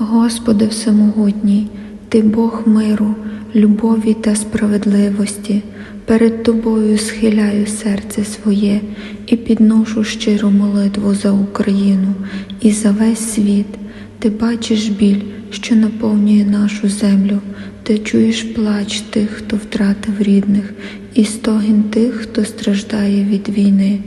Господи Всемогутній, Ти Бог миру, любові та справедливості. Перед Тобою схиляю серце своє і підношу щиру молитву за Україну і за весь світ. Ти бачиш біль, що наповнює нашу землю, ти чуєш плач тих, хто втратив рідних, і стогін тих, хто страждає від війни,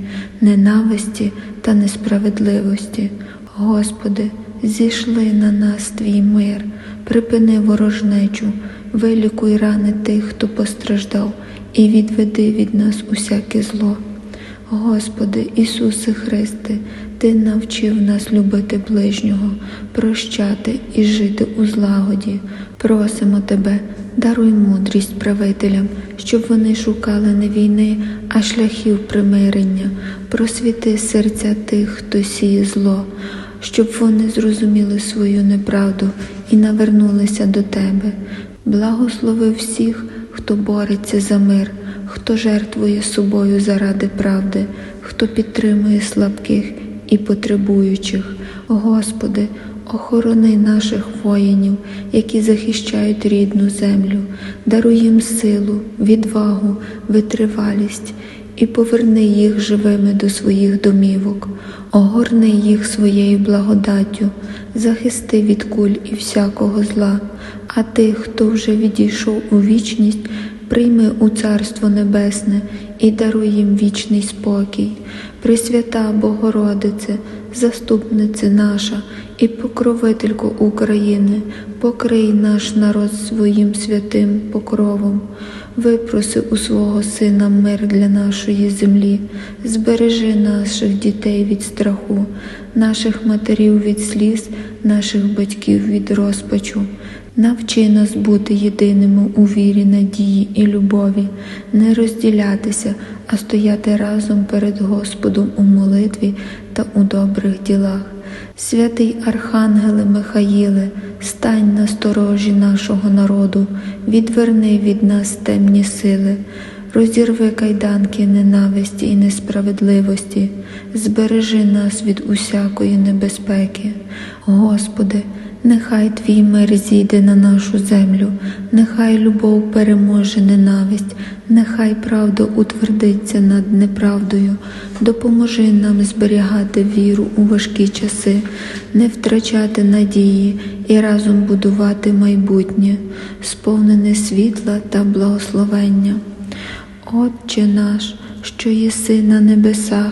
ненависті та несправедливості. Господи, зійшли на нас твій мир, припини ворожнечу, вилікуй рани тих, хто постраждав, і відведи від нас усяке зло. Господи, Ісусе Христе, Ти навчив нас любити ближнього, прощати і жити у злагоді. Просимо Тебе, даруй мудрість правителям, щоб вони шукали не війни, а шляхів примирення, просвіти серця тих, хто сіє зло, щоб вони зрозуміли свою неправду і навернулися до Тебе. Благослови всіх, хто бореться за мир, хто жертвує собою заради правди, хто підтримує слабких і потребуючих. Господи, охорони наших воїнів, які захищають рідну землю, даруй їм силу, відвагу, витривалість і поверни їх живими до своїх домівок, огорни їх своєю благодаттю, захисти від куль і всякого зла, а тих, хто вже відійшов у вічність, прийми у Царство Небесне і даруй їм вічний спокій. Пресвята Богородице, заступнице наша і покровителько України, покрий наш народ своїм святим покровом. Випроси у свого Сина мир для нашої землі, збережи наших дітей від страху, наших матерів від сліз, наших батьків від розпачу. Навчи нас бути єдиними у вірі, надії і любові, не розділятися, а стояти разом перед Господом у молитві та у добрих ділах. Святий Архангеле Михаїле, стань на сторожі нашого народу, відверни від нас темні сили, розірви кайданки ненависті і несправедливості, збережи нас від усякої небезпеки. Господи, нехай Твій мир зійде на нашу землю, нехай любов переможе ненависть, нехай правда утвердиться над неправдою, допоможи нам зберігати віру у важкі часи, не втрачати надії і разом будувати майбутнє, сповнене світла та благословення. Отче наш, що єси на небесах,